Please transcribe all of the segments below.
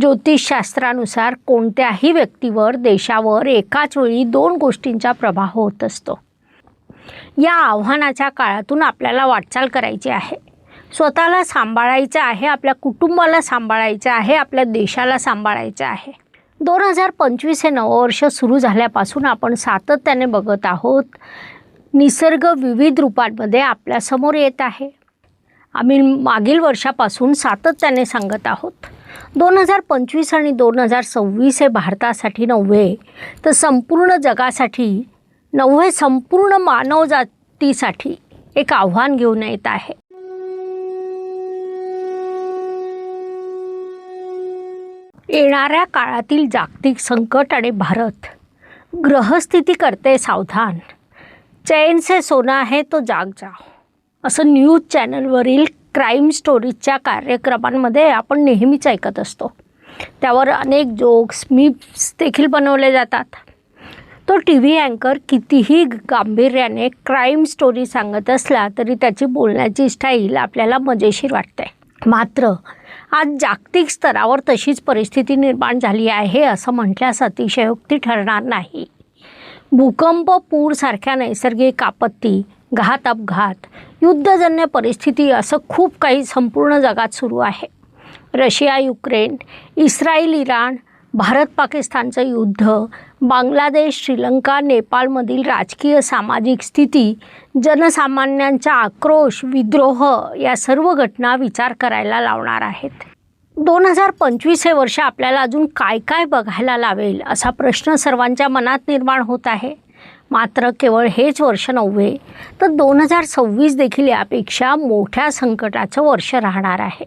ज्योतिषशास्त्रानुसार कोणत्याही व्यक्तीवर देशावर एकाच वेळी दोन गोष्टींचा प्रभाव होत असतो. या आव्हानाच्या काळातून आपल्याला वाटचाल करायची आहे. स्वतःला सांभाळायचं आहे आपल्या कुटुंबाला सांभाळायचं आहे आपल्या देशाला सांभाळायचं आहे. दोन हजार पंचवीस हे नववर्ष सुरू झाल्यापासून आपण सातत्याने बघत आहोत. निसर्ग विविध रूपांमध्ये आपल्यासमोर येत आहे. आम्ही मागील वर्षापासून सातत्याने सांगत आहोत. दोन हजार पंचवीस आणि दोन हजार सव्वीस हे भारतासाठी नव्हे तर संपूर्ण जगासाठी नव्हे संपूर्ण मानवजातीसाठी एक आव्हान घेऊन येत आहे. येणाऱ्या काळातील जागतिक संकट आणि भारत ग्रहस्थिती करते सावधान. चैन से सोना है तो जाग जाओ. असं न्यूज चॅनलवरील क्राईम स्टोरीजच्या कार्यक्रमांमध्ये आपण नेहमीच ऐकत असतो. त्यावर अनेक जोक्स मिप्स देखील बनवले जातात. तो टी व्ही अँकर कितीही गांभीर्याने क्राईम स्टोरी सांगत असला तरी त्याची बोलण्याची स्टाईल आपल्याला मजेशीर वाटते. मात्र आज जागतिक स्तरावर तशीच परिस्थिती निर्माण झाली आहे असं म्हटल्यास अतिशयोक्ती ठरणार नाही. भूकंप पूरसारख्या नैसर्गिक आपत्ती घात अपघात युद्धजन्य परिस्थिती असं खूप काही संपूर्ण जगात सुरू आहे. Russia Ukraine Israel Iran Bharat पाकिस्तानचं युद्ध बांगलादेश श्रीलंका नेपाळमधील राजकीय सामाजिक स्थिती जनसामान्यांचा आक्रोश विद्रोह या सर्व घटना विचार करायला लावणार आहेत. दोन हजार पंचवीस हे वर्ष आपल्याला अजून काय काय बघायला लावेल असा प्रश्न सर्वांच्या मनात निर्माण होत आहे. मात्र केवळ हेच वर्ष नव्हे तर दोन हजार सव्वीस देखील यापेक्षा मोठ्या संकटाचं वर्ष राहणार आहे.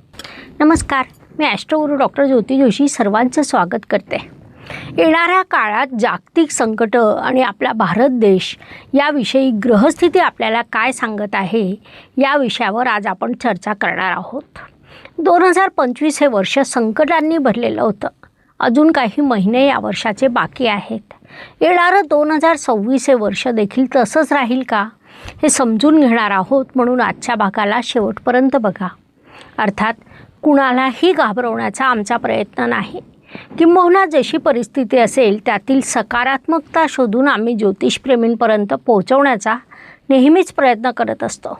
नमस्कार मी ॲस्ट्रोगुरू डॉक्टर ज्योती जोशी सर्वांचं स्वागत करते. येणाऱ्या काळात जागतिक संकट आणि आपला भारत देश याविषयी ग्रहस्थिती आपल्याला काय सांगत आहे या विषयावर आज आपण चर्चा करणार आहोत. दोन हजार पंचवीस हे वर्ष संकटांनी भरलेलं होतं. अजून काही महिने या वर्षाचे बाकी आहेत. येणारं दोन हजार सव्वीस हे वर्ष देखील तसंच राहील का? हे समजून घेणार आहोत म्हणून आजच्या भागाला शेवटपर्यंत बघा. अर्थात कुणालाही घाबरवण्याचा आमचा प्रयत्न नाही. किंबहुना जशी परिस्थिती असेल त्यातील सकारात्मकता शोधून आम्ही ज्योतिषप्रेमींपर्यंत पोहोचवण्याचा नेहमीच प्रयत्न करत असतो.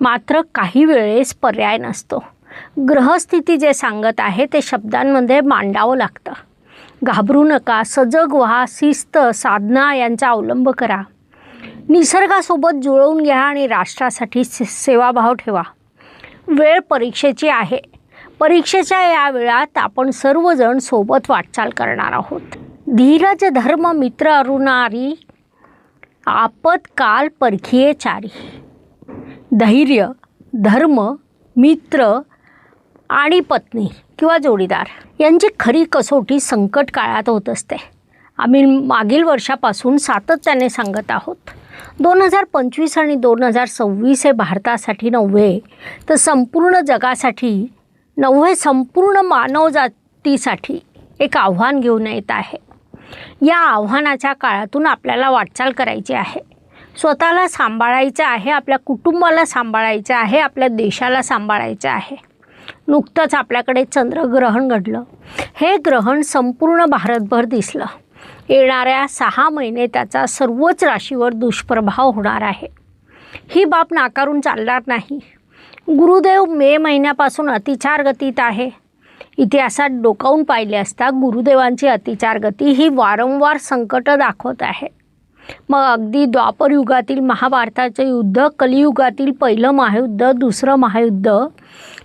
मात्र काही वेळेस पर्याय नसतो. ग्रहस्थिती जे सांगत आहे ते शब्दांमध्ये मांडावं लागतं. घाबरू नका. सजग व्हा शिस्त साधना यांचा अवलंब करा. निसर्गासोबत जुळवून घ्या आणि राष्ट्रासाठी से सेवाभाव ठेवा. वेळ परीक्षेची आहे. परीक्षेच्या या वेळात आपण सर्वजण सोबत वाटचाल करणार आहोत. धीरज धर्म मित्र अरुणारी आपत्काल परखिये चारी. धैर्य धर्म मित्र आणि पत्नी. किंवा जोडीदार. यांची खरी कसोटी संकट काळात होत असते. आम्ही मागील वर्षापासून सातत्याने सांगत आहोत. दोन हजार पंचवीस आणि दोन हजार सव्वीस हे भारतासाठी नव्हे तर संपूर्ण जगासाठी नव्हे संपूर्ण मानवजातीसाठी एक आव्हान घेऊन येत आहे. या आव्हानाच्या काळातून आपल्याला वाटचाल करायची आहे. स्वतःला सांभाळायचं आहे आपल्या कुटुंबाला सांभाळायचं आहे आपल्या देशाला सांभाळायचं आहे. नुकतंच आपल्याकडे चंद्रग्रहण घडलं. हे ग्रहण संपूर्ण भारतभर दिसलं. येणाऱ्या सहा महिने त्याचा सर्वच राशीवर दुष्प्रभाव होणार आहे. ही बाब नाकारून चालणार नाही. गुरुदेव मे महिन्यापासून अतिचार गतीत आहे. इतिहासात डोकावून पाहिले असता गुरुदेवांची अतिचार गती ही वारंवार संकट दाखवत आहे. मग अगदी द्वापर युगातील महाभारताचं युद्ध कलियुगातील पहिलं महायुद्ध दुसरं महायुद्ध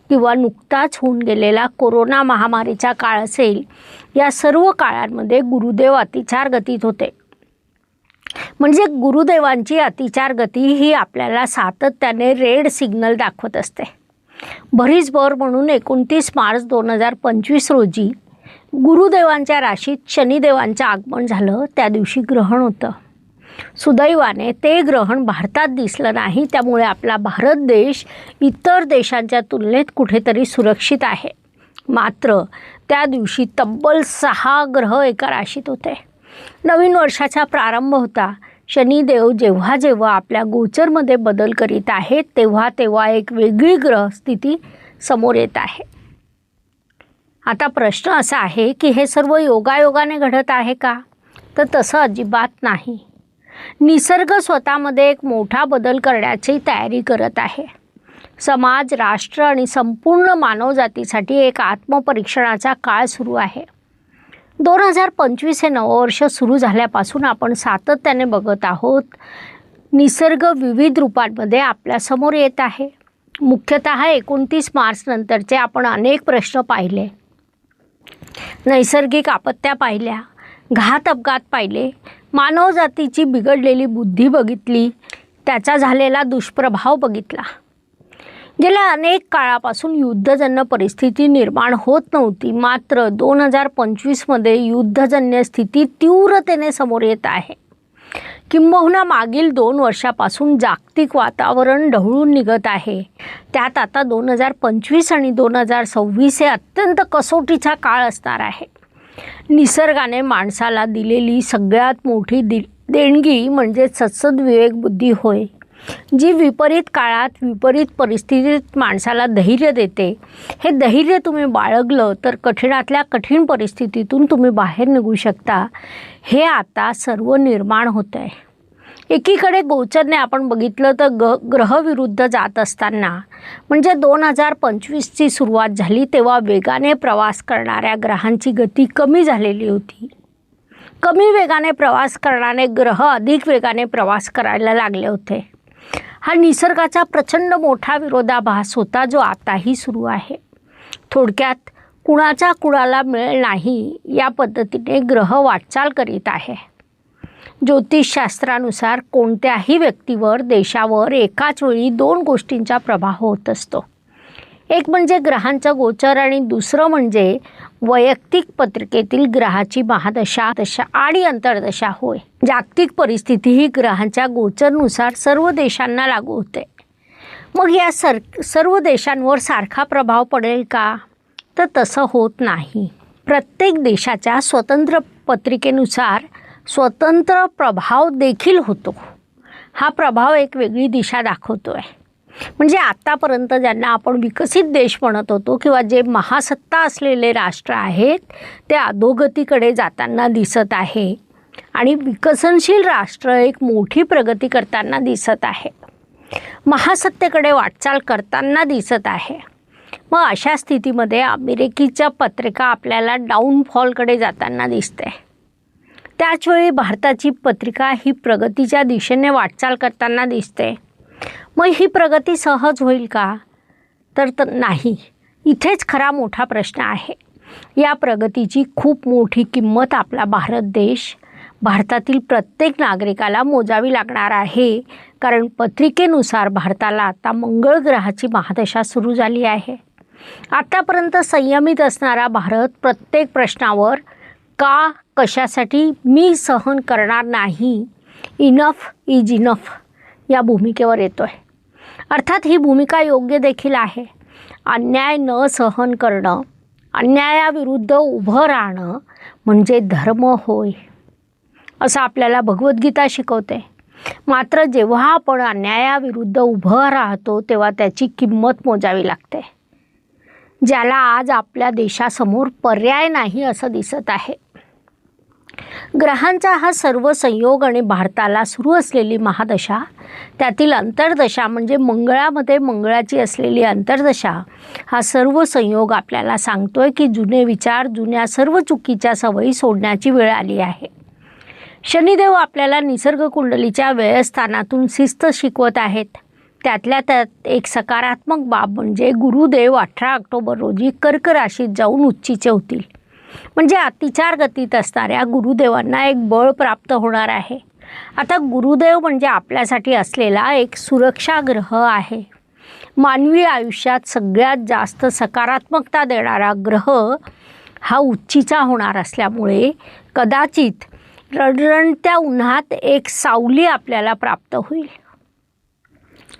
किंवा नुकताच होऊन गेलेला कोरोना महामारीचा काळ असेल या सर्व काळांमध्ये गुरुदेव अतिचार गतीत होते. म्हणजे गुरुदेवांची अतिचार गती ही आपल्याला सातत्याने रेड सिग्नल दाखवत असते. भरीसभर म्हणून एकोणतीस मार्च दोन हजार पंचवीस रोजी गुरुदेवांच्या राशीत शनिदेवांचं आगमन झालं त्या दिवशी ग्रहण होतं. सुदैवाने ते ग्रहण भारतात दिसलं नाही. त्यामुळे आपला भारत देश इतर देशांच्या तुलनेत कुठेतरी सुरक्षित आहे. मात्र त्या दिवशी तब्बल सहा ग्रह एका राशीत होते. नवीन वर्षाचा प्रारंभ होता. शनिदेव जेव्हा जेव्हा आपल्या गोचरमध्ये बदल करीत आहेत तेव्हा तेव्हा एक वेगळी ग्रहस्थिती समोर येत आहे. आता प्रश्न असा आहे की हे सर्व योगायोगाने घडत आहे का? तर तसं अजिबात नाही. निसर्ग स्वतःमध्ये एक मोठा बदल करण्याची तयारी करत आहे. समाज राष्ट्र आणि संपूर्ण मानवजातीसाठी एक आत्मपरीक्षणाचा काळ सुरू आहे. दोन हजार पंचवीस हे नववर्ष सुरू झाल्यापासून आपण सातत्याने बघत आहोत निसर्ग विविध रूपांमध्ये आपल्यासमोर येत आहे. मुख्यतः एकोणतीस मार्च नंतरचे आपण अनेक प्रश्न पाहिले. नैसर्गिक आपत्त्या पाहिल्या घात अपघात पाहिले मानवजातीची बिघडलेली बुद्धी बघितली त्याचा झालेला दुष्प्रभाव बघितला. गेल्या अनेक काळापासून युद्धजन्य परिस्थिती निर्माण होत नव्हती. मात्र दोन हजार पंचवीसमध्ये युद्धजन्य स्थिती तीव्रतेने समोर येत आहे. किंबहुना मागील दोन वर्षापासून जागतिक वातावरण ढवळून निघत आहे. त्यात आता दोन हजार पंचवीस आणि दोन हजार सव्वीस हे अत्यंत कसोटीचा काळ असणार आहे. निसर्गाने माणसाला दिलेली सगळ्यात मोठी दि देणगी म्हणजे सत्सद विवेकबुद्धी होय जी विपरीत काळात विपरीत परिस्थितीत माणसाला धैर्य देते. हे धैर्य तुम्ही बाळगलं तर कठीणातल्या कठीण परिस्थितीतून तुम्ही बाहेर निघू शकता. हे आता सर्व निर्माण होतं आहे एकीकडे गोचरने आपण बघितलं तर ग ग्रहविरुद्ध जात असताना म्हणजे दोन हजार पंचवीसची सुरुवात झाली तेव्हा वेगाने प्रवास करणाऱ्या ग्रहांची गती कमी झालेली होती. कमी वेगाने प्रवास करणारे ग्रह अधिक वेगाने प्रवास करायला लागले होते. हा निसर्गाचा प्रचंड मोठा विरोधाभास होता जो आताही सुरू आहे. थोडक्यात कुणाचा कुणाला मिळ नाही या पद्धतीने ग्रह वाटचाल करीत आहे. ज्योतिषशास्त्रानुसार कोणत्याही व्यक्तीवर देशावर एकाच वेळी दोन गोष्टींचा प्रभाव होत असतो. एक म्हणजे ग्रहांचं गोचर आणि दुसरं म्हणजे वैयक्तिक पत्रिकेतील ग्रहाची महादशा दशा आणि अंतर्दशा होय. जागतिक परिस्थिती ही ग्रहांच्या गोचरनुसार सर्व देशांना लागू होते. मग या सर सर्व देशांवर सारखा प्रभाव पडेल का? तर तसं होत नाही. प्रत्येक देशाच्या स्वतंत्र पत्रिकेनुसार स्वतंत्र प्रभाव देखील होतो. हा प्रभाव एक वेगळी दिशा दाखवतो आहे म्हणजे आत्तापर्यंत ज्यांना आपण विकसित देश म्हणत होतो किंवा जे महासत्ता असलेले राष्ट्र आहेत ते अधोगतीकडे जाताना दिसत आहे आणि विकसनशील राष्ट्र एक मोठी प्रगती करताना दिसत आहे. महासत्तेकडे वाटचाल करताना दिसत आहे. मग अशा स्थितीमध्ये अमेरिकेच्या पत्रिका आपल्याला डाऊनफॉलकडे जाताना दिसते. त्याचवेळी भारताची पत्रिका ही प्रगतीच्या दिशेने वाटचाल करताना दिसते. मग ही प्रगती सहज होईल का? तर तर नाही. इथेच खरा मोठा प्रश्न आहे. या प्रगतीची खूप मोठी किंमत आपला भारत देश भारतातील प्रत्येक नागरिकाला मोजावी लागणार आहे. कारण पत्रिकेनुसार भारताला आता मंगळ ग्रहाची महादशा सुरू झाली आहे. आतापर्यंत संयमित असणारा भारत प्रत्येक प्रश्नावर का कशासाठी मी सहन करणार नाही? इनफ इज इनफ या भूमिकेवर येतो आहे अर्थात ही भूमिका योग्य देखील आहे. अन्याय न सहन करणं अन्यायाविरुद्ध उभं राहणं म्हणजे धर्म होय असं आपल्याला भगवद्गीता शिकवते. मात्र जेव्हा आपण अन्यायाविरुद्ध उभं राहतो तेव्हा त्याची किंमत मोजावी लागते. ज्याला आज आपल्या देशासमोर पर्याय नाही असं दिसत आहे. ग्रहांचा हा सर्व संयोग आणि भारताला सुरू असलेली महादशा त्यातील अंतर्दशा म्हणजे मंगळामध्ये मंगळाची असलेली अंतर्दशा हा सर्व संयोग आपल्याला सांगतोय की जुने विचार जुन्या सर्व चुकीच्या सवयी सोडण्याची वेळ आली आहे. शनिदेव आपल्याला निसर्ग कुंडलीच्या व्ययस्थानातून शिस्त शिकवत आहेत. त्यातल्या त्यात एक सकारात्मक बाब म्हणजे गुरुदेव अठरा ऑक्टोबर रोजी कर्क राशीत जाऊन उच्चीचे होतील. म्हणजे अतिचार गतीत असणाऱ्या गुरुदेवांना एक बळ प्राप्त होणार आहे. आता गुरुदेव म्हणजे आपल्यासाठी असलेला एक सुरक्षा ग्रह आहे. मानवी आयुष्यात सगळ्यात जास्त सकारात्मकता देणारा ग्रह हा उच्चीचा होणार असल्यामुळे कदाचित रडरणत्या उन्हात एक सावली आपल्याला प्राप्त होईल.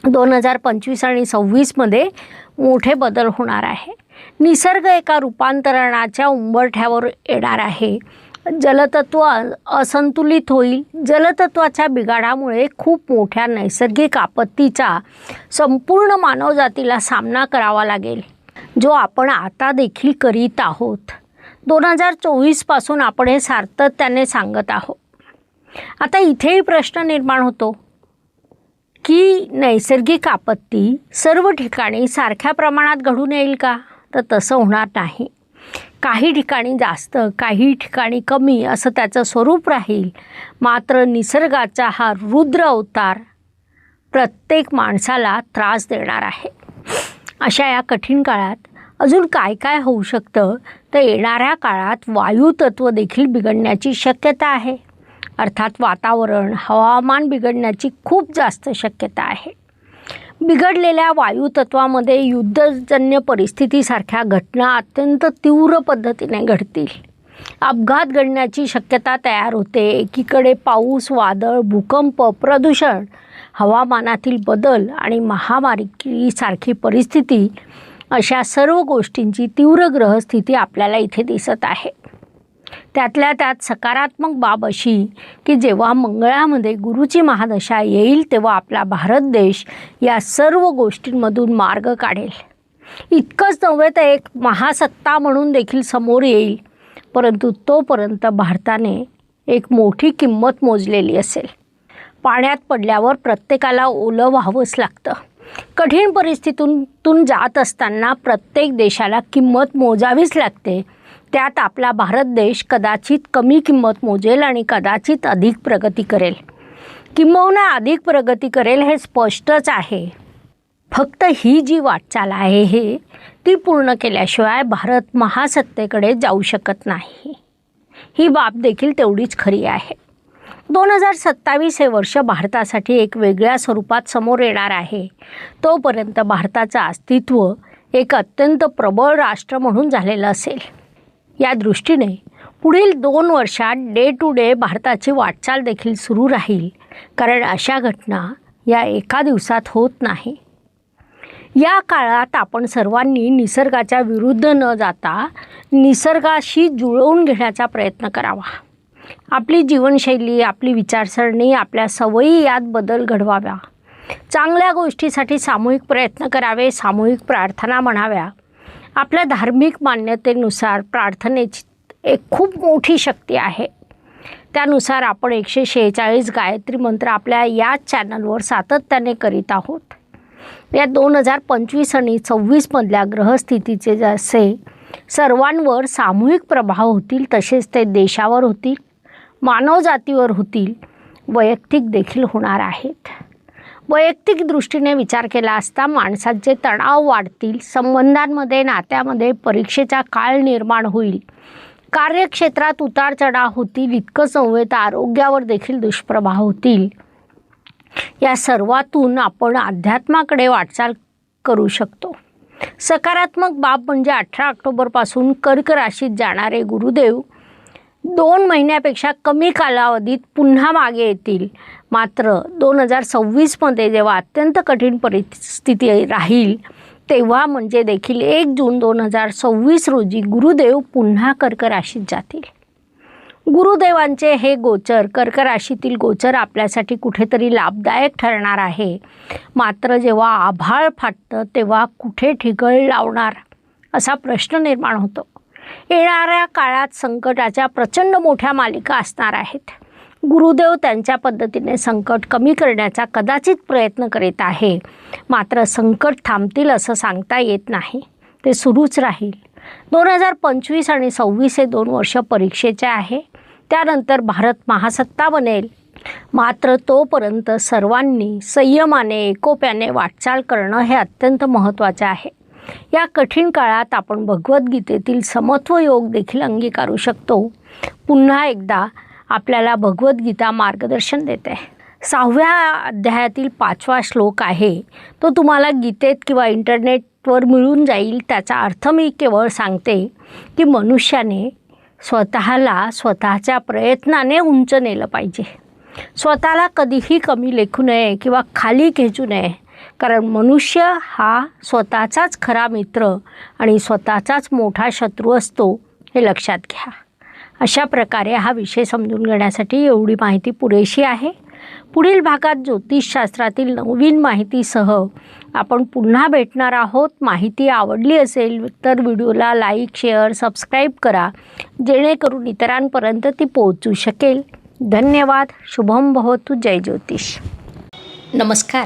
दोन हजार पंचवीस आणि सव्वीसमध्ये मोठे बदल होणार आहे. निसर्ग एका रूपांतरणाच्या उंबरठ्यावर येणार आहे. जलतत्व असंतुलित होईल. जलतत्वाच्या बिघाडामुळे खूप मोठ्या नैसर्गिक आपत्तीचा संपूर्ण मानवजातीला सामना करावा लागेल जो आपण आता देखील करीत आहोत. दोन हजार चोवीसपासून आपण हे सातत्याने सांगत आहोत. आता इथेही प्रश्न निर्माण होतो की नैसर्गिक आपत्ती सर्व ठिकाणी सारख्या प्रमाणात घडून येईल का? तर तसं होणार नाही. काही ठिकाणी जास्त काही ठिकाणी कमी असं त्याचं स्वरूप राहील. मात्र निसर्गाचा हा रुद्र अवतार प्रत्येक माणसाला त्रास देणार आहे. अशा या कठीण काळात अजून काय काय होऊ शकतं? तर येणाऱ्या काळात वायुतत्व देखील बिघडण्याची शक्यता आहे. अर्थात वातावरण हवामान बिघडण्याची खूप जास्त शक्यता आहे. बिघडलेल्या वायुतत्वामध्ये युद्धजन्य परिस्थितीसारख्या घटना अत्यंत तीव्र पद्धतीने घडतील. अपघात घडण्याची शक्यता तयार होते. एकीकडे पाऊस वादळ भूकंप प्रदूषण हवामानातील बदल आणि महामारीसारखी परिस्थिती अशा सर्व गोष्टींची तीव्र ग्रहस्थिती आपल्याला इथे दिसत आहे. त्यातल्या त्यात सकारात्मक बाब अशी की जेव्हा मंगळामध्ये गुरुची महादशा येईल तेव्हा आपला भारत देश या सर्व गोष्टींमधून मार्ग काढेल. इतकंच नव्हे तर एक महासत्ता म्हणून देखील समोर येईल परंतु तोपर्यंत भारताने एक मोठी किंमत मोजलेली असेल. पाण्यात पडल्यावर प्रत्येकाला ओलं व्हावंच लागतं. कठीण परिस्थितीतून जात असताना प्रत्येक देशाला किंमत मोजावीच लागते त्यात आपला भारत देश कदाचित कमी किंमत मोजेल आणि कदाचित अधिक प्रगती करेल. किंबहुना अधिक प्रगती करेल हे स्पष्टच आहे. फक्त ही जी वाटचाल आहे हे ती पूर्ण केल्याशिवाय भारत महासत्तेकडे जाऊ शकत नाही. ही बाब देखील तेवढीच खरी आहे. दोन हजार सत्तावीस हे वर्ष भारतासाठी एक वेगळ्या स्वरूपात समोर येणार आहे. तोपर्यंत भारताचं अस्तित्व एक अत्यंत प्रबळ राष्ट्र म्हणून झालेलं असेल. या दृष्टीने पुढील दोन वर्षात डे टू डे भारताची वाटचाल देखील सुरू राहील. कारण अशा घटना या एका दिवसात होत नाही. या काळात आपण सर्वांनी निसर्गाच्या विरुद्ध न जाता निसर्गाशी जुळवून घेण्याचा प्रयत्न करावा. आपली जीवनशैली आपली विचारसरणी आपल्या सवयी यात बदल घडवाव्या चांगल्या गोष्टीसाठी सामूहिक प्रयत्न करावे सामूहिक प्रार्थना म्हणाव्या. आपल्या धार्मिक मान्यतेनुसार प्रार्थनेची एक खूप मोठी शक्ती आहे. त्यानुसार आपण एकशे शेहेचाळीस गायत्री मंत्र आपल्या याच चॅनलवर सातत्याने करीत आहोत. या दोन हजार पंचवीस आणि सव्वीसमधल्या ग्रहस्थितीचे जसे सर्वांवर सामूहिक प्रभाव होतील तसेच ते देशावर होतील मानवजातीवर होतील वैयक्तिक देखील होणार आहेत. वैयक्तिक दृष्टीने विचार केला असता माणसांचे तणाव वाढतील संबंधांमध्ये नात्यामध्ये परीक्षेचा काळ निर्माण होईल. कार्यक्षेत्रात उतार चढाव होतील इतकं संवेद तर आरोग्यावर देखील दुष्प्रभाव होतील. या सर्वातून आपण अध्यात्माकडे वाटचाल करू शकतो. सकारात्मक बाब म्हणजे अठरा ऑक्टोबरपासून कर्क राशीत जाणारे गुरुदेव दोन महिन्यापेक्षा कमी कालावधीत पुन्हा मागे येतील. मात्र दोन हजार सव्वीसमध्ये जेव्हा अत्यंत कठीण परिस्थिती राहील तेव्हा म्हणजे देखील एक जून दोन हजार सव्वीस रोजी गुरुदेव पुन्हा कर्क राशीत जातील. गुरुदेवांचे हे गोचर कर्क राशीतील गोचर आपल्यासाठी कुठेतरी लाभदायक ठरणार आहे. मात्र जेव्हा आभाळ फाटतं तेव्हा कुठे ठिगळ लावणार असा प्रश्न निर्माण होतो. येणाऱ्या काळात संकटाच्या प्रचंड मोठ्या मालिका असणार आहेत. गुरुदेव त्यांच्या पद्धतीने संकट कमी करण्याचा कदाचित प्रयत्न करीत आहे. मात्र संकट थांबतील असं सांगता येत नाही. ते सुरूच राहील. दोन हजार पंचवीस आणि सव्वीस हे दोन वर्ष परीक्षेचे आहे. त्यानंतर भारत महासत्ता बनेल. मात्र तोपर्यंत सर्वांनी संयमाने एकोप्याने वाटचाल करणं हे अत्यंत महत्त्वाचे आहे. या कठीण काळात आपण भगवद्गीतेतील समत्व योग देखील अंगीकारू शकतो. पुन्हा एकदा आपल्याला भगवद्गीता मार्गदर्शन देते. सहाव्या अध्यायातील पाचवा श्लोक आहे तो तुम्हाला गीतेत किंवा इंटरनेटवर मिळून जाईल त्याचा अर्थ मी केवळ सांगते की मनुष्याने स्वतःला स्वतःच्या प्रयत्नाने उंच नेलं पाहिजे. स्वतःला कधीही कमी लेखू नये किंवा खाली खेचू नये. कारण मनुष्य हा स्वतःचाच खरा मित्र आणि स्वतःचाच मोठा शत्रू असतो हे लक्षात घ्या. अशा प्रकारे हा विषय समजून घेण्यासाठी एवढी माहिती पुरेशी आहे. पुढील भागात ज्योतिषशास्त्रातील नवीन माहितीसह आपण पुन्हा भेटणार आहोत. माहिती आवडली असेल तर व्हिडिओला लाईक शेअर सबस्क्राईब करा जेणेकरून इतरांपर्यंत ती पोहोचू शकेल. धन्यवाद. शुभम भवतु. जय ज्योतिष. नमस्कार.